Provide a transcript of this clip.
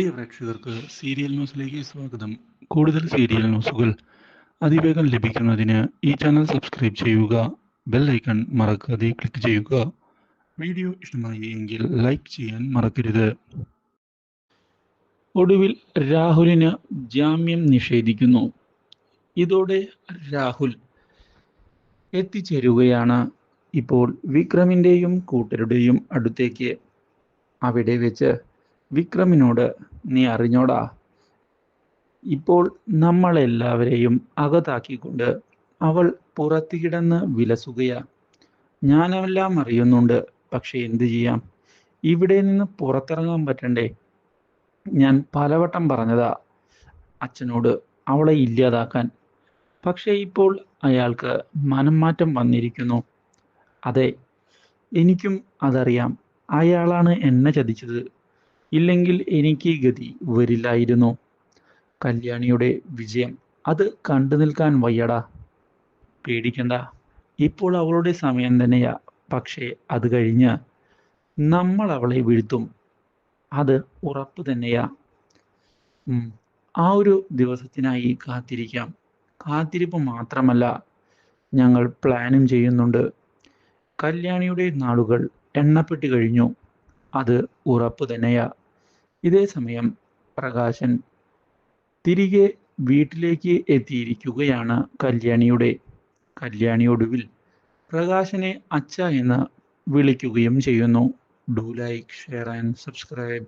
പ്രിയ പ്രേക്ഷകർക്ക് സീരിയൽ ന്യൂസിലേക്ക് സ്വാഗതം. കൂടുതൽ സീരിയൽ ന്യൂസുകൾ അതിവേഗം ലഭിക്കുന്നതിന് ഈ ചാനൽ സബ്സ്ക്രൈബ് ചെയ്യുക ബെൽ ഐക്കൺ മറക്കാതെ ക്ലിക്ക് ചെയ്യുക. വീഡിയോ ഇഷ്ടമായി എങ്കിൽ ലൈക്ക് ചെയ്യാൻ മറക്കരുത്. ഒടുവിൽ രാഹുലിന് ജാമ്യം നിഷേധിക്കുന്നു. ഇതോടെ രാഹുൽ എത്തിച്ചേരുകയാണ്. ഇപ്പോൾ വിക്രമിന്റെയും കൂട്ടരുടെയും അടുത്തേക്ക് അവിടെ വെച്ച് വിക്രമിനോട് നീ അറിഞ്ഞോടാ? ഇപ്പോൾ നമ്മളെല്ലാവരെയും അകത്താക്കിക്കൊണ്ട് അവൾ പുറത്തു കിടന്ന് വിലസുകയാ. ഞാനെല്ലാം അറിയുന്നുണ്ട് പക്ഷെ എന്തു ചെയ്യാം? ഇവിടെ നിന്ന് പുറത്തിറങ്ങാൻ പറ്റണ്ടേ? ഞാൻ പലവട്ടം പറഞ്ഞതാ അച്ഛനോട് അവളെ ഇല്ലാതാക്കാൻ. പക്ഷേ ഇപ്പോൾ അയാൾക്ക് മനംമാറ്റം വന്നിരിക്കുന്നു. അതെ എനിക്കും അതറിയാം. അയാളാണ് എന്നെ ചതിച്ചത്. ഇല്ലെങ്കിൽ എനിക്ക് ഗതി വരില്ലായിരുന്നു. കല്യാണിയുടെ വിജയം അത് കണ്ടു നിൽക്കാൻ വയ്യടാ. പേടിക്കണ്ട. ഇപ്പോൾ അവളുടെ സമയം തന്നെയാ. പക്ഷേ അത് കഴിഞ്ഞ് നമ്മൾ അവളെ വീഴ്ത്തും. അത് ഉറപ്പ് തന്നെയാ. ആ ഒരു ദിവസത്തിനായി കാത്തിരിക്കാം. കാത്തിരിപ്പ് മാത്രമല്ല ഞങ്ങൾ പ്ലാനും ചെയ്യുന്നുണ്ട്. കല്യാണിയുടെ നാളുകൾ എണ്ണപ്പെട്ട് കഴിഞ്ഞു. അത് ഉറപ്പ് തന്നെയാ. ഇതേ സമയം പ്രകാശൻ തിരികെ വീട്ടിലേക്ക് എത്തിയിരിക്കുകയാണ് കല്യാണിയുടെ. കല്യാണി ഒടുവിൽ പ്രകാശനെ അച്ഛ എന്ന് വിളിക്കുകയും ചെയ്യുന്നു. Do like share and subscribe